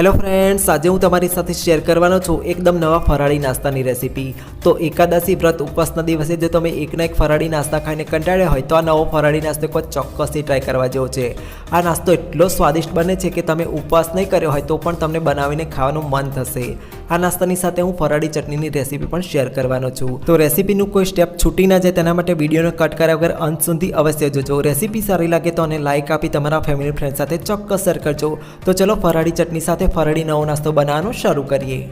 Hello friends આજે હું તમારી સાથે શેર કરવાનો છું એકદમ નવા ફરાળી નાસ્તાની રેસીપી તો એકાદશી વ્રત ઉપવાસના દિવસે જો તમે એકના એક ફરાળી નાસ્તા ખાઈને કંટાળ્યા હોય તો આ નવો ફરાળી નાસ્તો એક ચોક્કસથી ટ્રાય કરવા જેવો છે. આ નાસ્તો એટલો સ્વાદિષ્ટ બને છે કે તમે ઉપવાસ નહીં કર્યો હોય તો પણ તમને બનાવીને ખાવાનું મન થશે. આ નાસ્તાની સાથે હું ફરાળી ચટણીની રેસીપી પણ શેર કરવાનો છું. તો રેસીપીનું કોઈ સ્ટેપ છૂટી ના જાય તેના માટે વિડીયોને કટ કર્યા વગર અંત સુધી અવશ્ય જોજો. રેસીપી સારી લાગે તો અને લાઇક આપી તમારા ફેમિલી ફ્રેન્ડ સાથે ચોક્કસ શેર કરજો. તો ચલો ફરાળી ચટણી સાથે ફરાળી નવો નાસ્તો બનાવવાનું શરૂ કરીએ.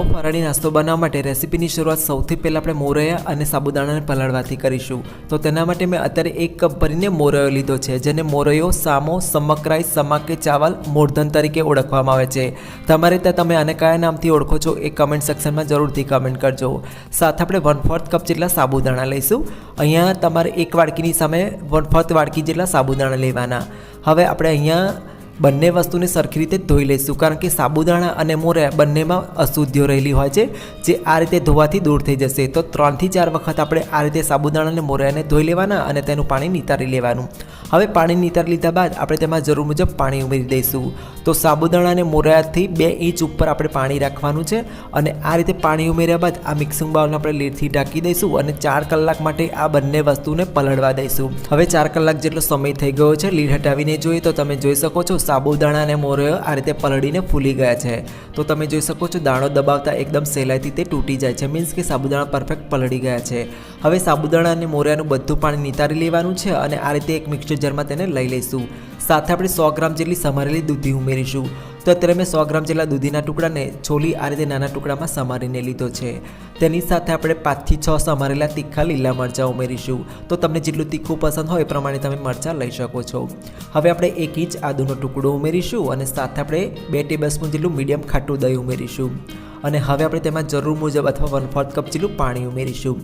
નવો ફરાળી નાસ્તો બનાવવા માટે રેસીપીની શરૂઆત સૌથી પહેલાં આપણે મોરૈયા અને સાબુદાણાને પલાળવાથી કરીશું. તો તેના માટે મેં અત્યારે એક કપ ભરીને મોરૈયો લીધો છે, જેને મોરૈયો, સામો સમકરાઈ સમા કે ચાવલ મોરધન તરીકે ઓળખવામાં આવે છે. તમારે ત્યાં તમે આને કયા નામથી ઓળખો છો એ કમેન્ટ સેક્શનમાં જરૂરથી કમેન્ટ કરજો. સાથે આપણે વન ફોર્થ કપ જેટલા સાબુદાણા લઈશું. અહીંયા તમારે એક વાડકીની સામે વન ફોર્થ વાડકી જેટલા સાબુદાણા લેવાના. હવે આપણે અહીંયા બંને વસ્તુને સરખી રીતે ધોઈ લઈશું. કારણ કે સાબુદાણા અને મોરા બંનેમાં અશુદ્ધિઓ રહેલી હોય છે, જે આ રીતે ધોવાથી દૂર થઈ જશે. તો ત્રણથી ચાર વખત આપણે આ રીતે સાબુદાણા અને મોરૈયાને ધોઈ લેવાના અને તેનું પાણી નિતારી લેવાનું. હવે પાણી નિતારી લીધા બાદ આપણે તેમાં જરૂર મુજબ પાણી ઉમેરી દઈશું. તો સાબુદાણા અને મોરૈયાથી બે ઇંચ ઉપર આપણે પાણી રાખવાનું છે અને આ રીતે પાણી ઉમેર્યા બાદ આ મિક્સિંગ બાઉલને આપણે લીડથી ઢાંકી દઈશું અને ચાર કલાક માટે આ બંને વસ્તુને પલળવા દઈશું. હવે ચાર કલાક જેટલો સમય થઈ ગયો છે લીડ હટાવીને જોઈએ તો તમે જોઈ શકો છો સાબુદાણા અને મોરયો આ રીતે પલળીને ફૂલી ગયા છે. તો તમે જોઈ શકો છો દાણો દબાવતા એકદમ સહેલાઈથી તે તૂટી જાય છે. મીન્સ કે સાબુદાણા પરફેક્ટ પલળી ગયા છે. હવે સાબુદાણા અને મોરયાનું બધું પાણી નિતારી લેવાનું છે અને આ રીતે એક મિક્સર જારમાં તેને લઈ લઈશું. સાથે આપણે સો ગ્રામ જેટલી સમારેલી દૂધી ઉમેરીશું. તો અત્યારે મેં સો ગ્રામ જેટલા દૂધીના ટુકડાને છોલી આ રીતે નાના ટુકડામાં સમારીને લીધો છે. તેની સાથે આપણે પાંચથી છ સમારેલા તીખા લીલા મરચાં ઉમેરીશું. તો તમને જેટલું તીખું પસંદ હોય એ પ્રમાણે તમે મરચાં લઈ શકો છો. હવે આપણે એક ઇંચ આદુનો ટુકડો ઉમેરીશું અને સાથે આપણે બે ટેબલ સ્પૂન જેટલું મીડિયમ ખાટું દહીં ઉમેરીશું. અને હવે આપણે તેમાં જરૂર મુજબ અથવા વન ફોર્થ કપ જેટલું પાણી ઉમેરીશું.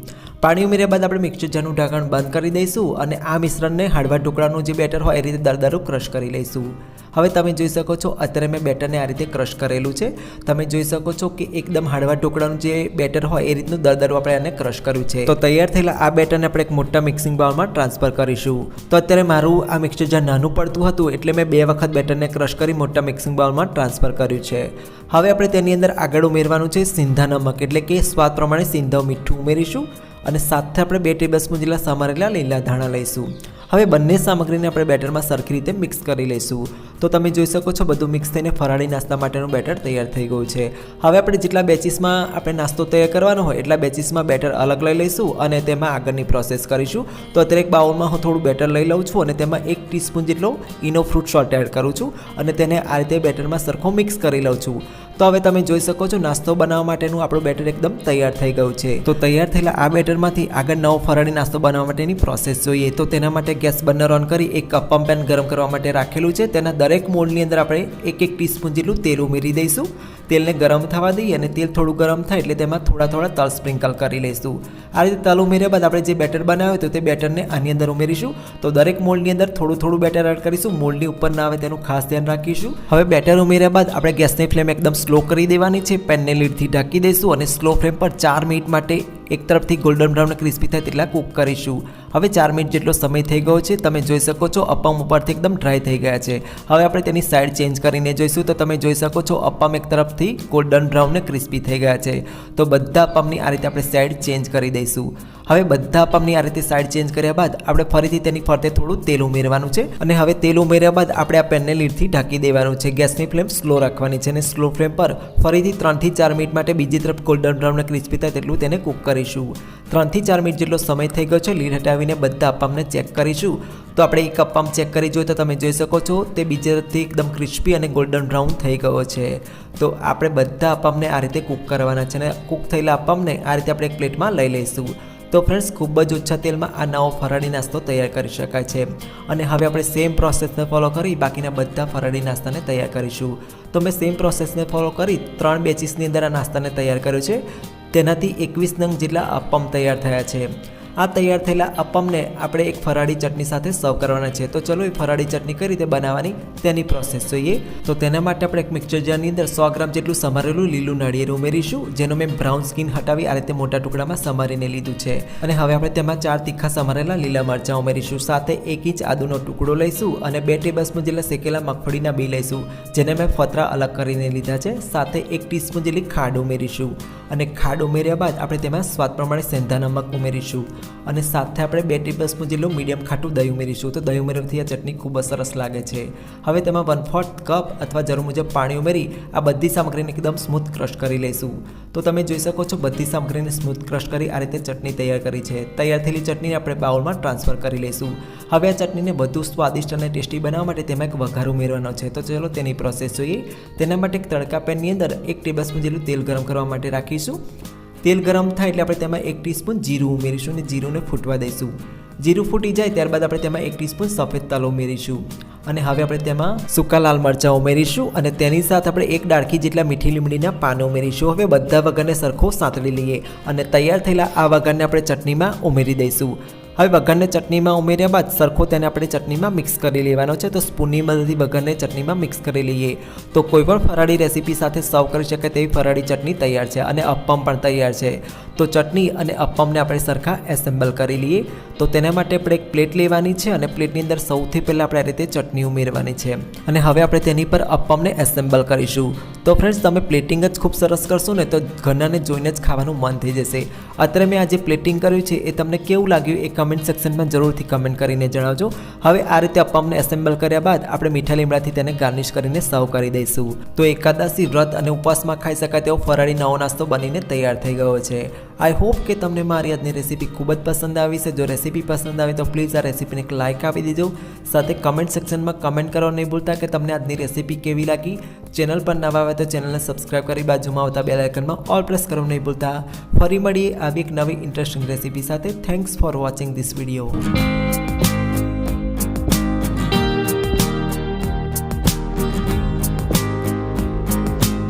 પાણી ઉમેર્યા બાદ આપણે મિક્સર જારનું ઢાંકણ બંધ કરી દઈશું અને આ મિશ્રણને હાડવા ટુકડાનું જે બેટર હોય એ રીતે દરદરું ક્રશ કરી લઈશું. હવે તમે જોઈ શકો છો અત્યારે મેં બેટરને આ રીતે ક્રશ કરેલું છે. તમે જોઈ શકો છો કે એકદમ હાડવા ટુકડાનું જે બેટર હોય એ રીતનું દરદરું આપણે આને ક્રશ કર્યું છે. તો તૈયાર થયેલા આ બેટરને આપણે એક મોટા મિક્સિંગ બાઉલમાં ટ્રાન્સફર કરીશું. તો અત્યારે મારું આ મિક્સર જાર નાનું પડતું હતું એટલે મેં બે વખત બેટરને ક્રશ કરી મોટા મિક્સિંગ બાઉલમાં ટ્રાન્સફર કર્યું છે. હવે આપણે તેની અંદર આગળ ઉમેરવાનું છે સિંધા નમક, એટલે કે સ્વાદ પ્રમાણે સિંધવ મીઠું ઉમેરીશું અને સાથે આપણે બે ટેબલ સ્પૂન જેટલા સમારેલા લીલા ધાણા લઈશું. હવે બંને સામગ્રીને આપણે બેટરમાં સરખી રીતે મિક્સ કરી લઈશું. તો તમે જોઈ શકો છો બધું મિક્સ થઈને ફરાળી નાસ્તા માટેનું બેટર તૈયાર થઈ ગયું છે. હવે આપણે જેટલા બેચીસમાં આપણે નાસ્તો તૈયાર કરવાનો હોય, એટલા બેચીસમાં બેટર અલગ લઈ લઈશું અને તેમાં આગળની પ્રોસેસ કરીશું. તો અત્યારે એક બાઉલમાં હું થોડું બેટર લઈ લઉં છું અને તેમાં એક ટીસ્પૂન જેટલો ઇનો ફ્રૂટ શોર્ટ એડ કરું છું અને તેને આ રીતે બેટરમાં સરખો મિક્સ કરી લઉં છું. તો હવે તમે જોઈ શકો છો, નાસ્તો બનાવવા માટેનું આપણું બેટર એકદમ તૈયાર થઈ ગયું છે. તો તૈયાર થયેલા આ બેટરમાંથી આગળ નવો ફરાળી નાસ્તો બનાવવા માટેની પ્રોસેસ જોઈએ. તો તેના માટે ગેસ બર્નર ઓન કરી એક કપમ પેન ગરમ કરવા માટે રાખેલું છે. તેના દરેક મોલ્ડની અંદર આપણે એક એક ટીસ્પૂન જેટલું તેલ ઉમેરી દઈશું. તેલને ગરમ થવા દઈએ અને તેલ થોડું ગરમ થાય એટલે તેમાં થોડા થોડા તલ સ્પ્રિંકલ કરી લઈશું. આ રીતે તલ ઉમેર્યા બાદ આપણે જે બેટર બનાવ્યું હતું તે બેટરને આની અંદર ઉમેરીશું. તો દરેક મોલ્ડની અંદર થોડું થોડું બેટર એડ કરીશું. મોલ્ડની ઉપર ના આવે તેનું ખાસ ધ્યાન રાખીશું. હવે બેટર ઉમેર્યા બાદ આપણે ગેસની ફ્લેમ એકદમ સ્લો કરી દેવાની છે. પેનને લીડથી ઢાંકી દઈશું અને સ્લો ફ્લેમ પર ચાર મિનિટ માટે એક તરફથી ગોલ્ડન બ્રાઉન ક્રિસ્પી થાય તેટલા કૂક કરીશું. હવે ચાર મિનિટ જેટલો સમય થઈ ગયો છે, તમે જોઈ શકો છો અપમ ઉપરથી એકદમ ડ્રાય થઈ ગયા છે. હવે આપણે તેની સાઈડ ચેન્જ કરીને જોઈશું, તો તમે જોઈ શકો છો અપમ એક તરફથી ગોલ્ડન બ્રાઉન ક્રિસ્પી થઈ ગયા છે. તો બધા અપમની આ રીતે આપણે સાઈડ ચેન્જ કરી દઈશું. હવે બધા અપમની આ રીતે સાઈડ ચેન્જ કર્યા બાદ આપણે ફરીથી તેની ફરતે થોડું તેલ ઉમેરવાનું છે અને હવે તેલ ઉમેર્યા બાદ આપણે આ પેનને લીડથી ઢાંકી દેવાનું છે. ગેસની ફ્લેમ સ્લો રાખવાની છે અને સ્લો ફ્લેમ પર ફરીથી ત્રણથી ચાર મિનિટ માટે બીજી તરફ ગોલ્ડન બ્રાઉન ક્રિસ્પી થાય તેટલું તેને કૂક કરીશું. ત્રણથી ચાર મિનિટ જેટલો સમય થઈ ગયો છે, લીડ હટાવીને બધા અપામને ચેક કરીશું. તો આપણે એક અપામ ચેક કરી જોઈએ તો તમે જોઈ શકો છો, તે બીજાથી એકદમ ક્રિસ્પી અને ગોલ્ડન બ્રાઉન થઈ ગયો છે. તો આપણે બધા અપમને આ રીતે કૂક કરવાના છે અને કૂક થયેલા અપમને આ રીતે આપણે એક પ્લેટમાં લઈ લઈશું. તો ફ્રેન્ડ્સ, ખૂબ જ ઓછા તેલમાં આ નવો ફરાળી નાસ્તો તૈયાર કરી શકાય છે. અને હવે આપણે સેમ પ્રોસેસને ફોલો કરી બાકીના બધા ફરાળી નાસ્તાને તૈયાર કરીશું. તો મેં સેમ પ્રોસેસને ફોલો કરી ત્રણ બેચીસની અંદર આ નાસ્તાને તૈયાર કર્યો છે. તેનાથી એકવીસ નંગ જેટલા અપમ તૈયાર થયા છે. આ તૈયાર થયેલા અપમને આપણે એક ફરાળી ચટણી સાથે સર્વ કરવાના છે. તો ચલો એ ફરાળી ચટણી કઈ રીતે બનાવવાની તેની પ્રોસેસ જોઈએ. તો તેના માટે આપણે એક મિક્સર જારની અંદર સો ગ્રામ જેટલું સમારેલું લીલું નાળિયેર ઉમેરીશું, જેનો મેં બ્રાઉન સ્કીન હટાવી આ રીતે મોટા ટુકડામાં સમારીને લીધું છે. અને હવે આપણે તેમાં ચાર તીખા સમારેલા લીલા મરચાં ઉમેરીશું. સાથે એક ઇંચ આદુનો ટુકડો લઈશું અને બે ટેબલ જેટલા શેકેલા મગફળીના બી લઈશું, જેને મેં ફતરા અલગ કરીને લીધા છે. સાથે એક ટીસ્પૂન જેટલી ખાંડ ઉમેરીશું. અને ખાંડ ઉમેર્યા બાદ આપણે તેમાં સ્વાદ પ્રમાણે સેંધા નમક ઉમેરીશું. અને સાથે આપણે બે ટેબલ સ્પૂન જેટલું મીડિયમ ખાટું દહીં ઉમેરીશું. તો દહીં ઉમેરવાથી આ ચટણી ખૂબ જ સરસ લાગે છે. હવે તેમાં વન ફોર્થ કપ અથવા જરૂર મુજબ પાણી ઉમેરી આ બધી સામગ્રીને એકદમ સ્મૂથ ક્રશ કરી લઈશું. તો તમે જોઈ શકો છો બધી સામગ્રીને સ્મૂથ ક્રશ કરી આ રીતે ચટણી તૈયાર કરી છે. તૈયાર થયેલી ચટણીને આપણે બાઉલમાં ટ્રાન્સફર કરી લઈશું. હવે આ ચટણીને વધુ સ્વાદિષ્ટ અને ટેસ્ટી બનાવવા માટે તેમાં એક વઘાર ઉમેરવાનો છે. તો ચલો તેની પ્રોસેસ જોઈએ. તેના માટે એક તડકા પેનની અંદર એક ટેબલ સ્પૂન જેટલું તેલ ગરમ કરવા માટે રાખીશું. તેલ ગરમ થાય એટલે આપણે તેમાં એક ટીસ્પૂન જીરું ઉમેરીશું અને જીરુંને ફૂટવા દઈશું. જીરું ફૂટી જાય ત્યારબાદ આપણે તેમાં એક ટીસ્પૂન સફેદ તલ ઉમેરીશું. અને હવે આપણે તેમાં સૂકા લાલ મરચાં ઉમેરીશું અને તેની સાથે આપણે એક ડાળખી જેટલા મીઠી લીમડીના પાન ઉમેરીશું. હવે બધા વગરને સરખો સાંતળી લઈએ અને તૈયાર થયેલા આ વગરને આપણે ચટણીમાં ઉમેરી દઈશું. હવે બગરને ચટણીમાં ઉમેર્યા બાદ સરખો તેને આપણે ચટણીમાં મિક્સ કરી લેવાનો છે. તો સ્પૂનની મદદથી બગરને ચટણીમાં મિક્સ કરી લઈએ. તો કોઈ પણ ફરાળી રેસીપી સાથે સર્વ કરી શકે તેવી ફરાળી ચટણી તૈયાર છે અને અપ્પમ પણ તૈયાર છે. તો ચટણી અને અપ્પમને આપણે સરખા એસેમ્બલ કરી લઈએ. તો તેના માટે આપણે એક પ્લેટ લેવાની છે અને પ્લેટની અંદર સૌથી પહેલાં આપણે આ રીતે ચટણી ઉમેરવાની છે. અને હવે આપણે તેની પર અપ્પમને એસેમ્બલ કરીશું. તો ફ્રેન્ડ્સ તમે પ્લેટિંગ જ ખૂબ સરસ કરશો ને તો ઘરનાને જોઈને જ ખાવાનું મન થઈ જશે. અત્યારે મેં આ પ્લેટિંગ કર્યું છે, એ તમને કેવું લાગ્યું એ કમેન્ટ સેક્શનમાં જરૂરથી કમેન્ટ કરીને જણાવજો. હવે આ રીતે અપ્પમને એસેમ્બલ કર્યા બાદ આપણે મીઠા લીમડાથી તેને ગાર્નિશ કરીને સર્વ કરી દઈશું. તો એકાદશી વ્રત અને ઉપવાસમાં ખાઈ શકાય તેવો ફરાળી નવો નાસ્તો બનીને તૈયાર થઈ ગયો છે. આઈ હોપ કે તમને મારી આજની રેસીપી ખૂબ જ પસંદ આવી છે. જો રેસીપી પસંદ આવે તો પ્લીઝ આ રેસીપીને એક લાઇક આપી દેજો. સાથે કમેન્ટ સેક્શનમાં કમેન્ટ કરવા નહીં ભૂલતા કે તમને આજની રેસીપી કેવી લાગી. ચેનલ પર નવા આવે તો ચેનલને સબસ્ક્રાઇબ કરી બાજુમાં આવતા બે આઇકનમાં ઓલ પ્રેસ કરવું નહીં ભૂલતા. ફરી મળીએ આવી એક નવી ઇન્ટરેસ્ટિંગ રેસીપી સાથે. Thanks for watching this video.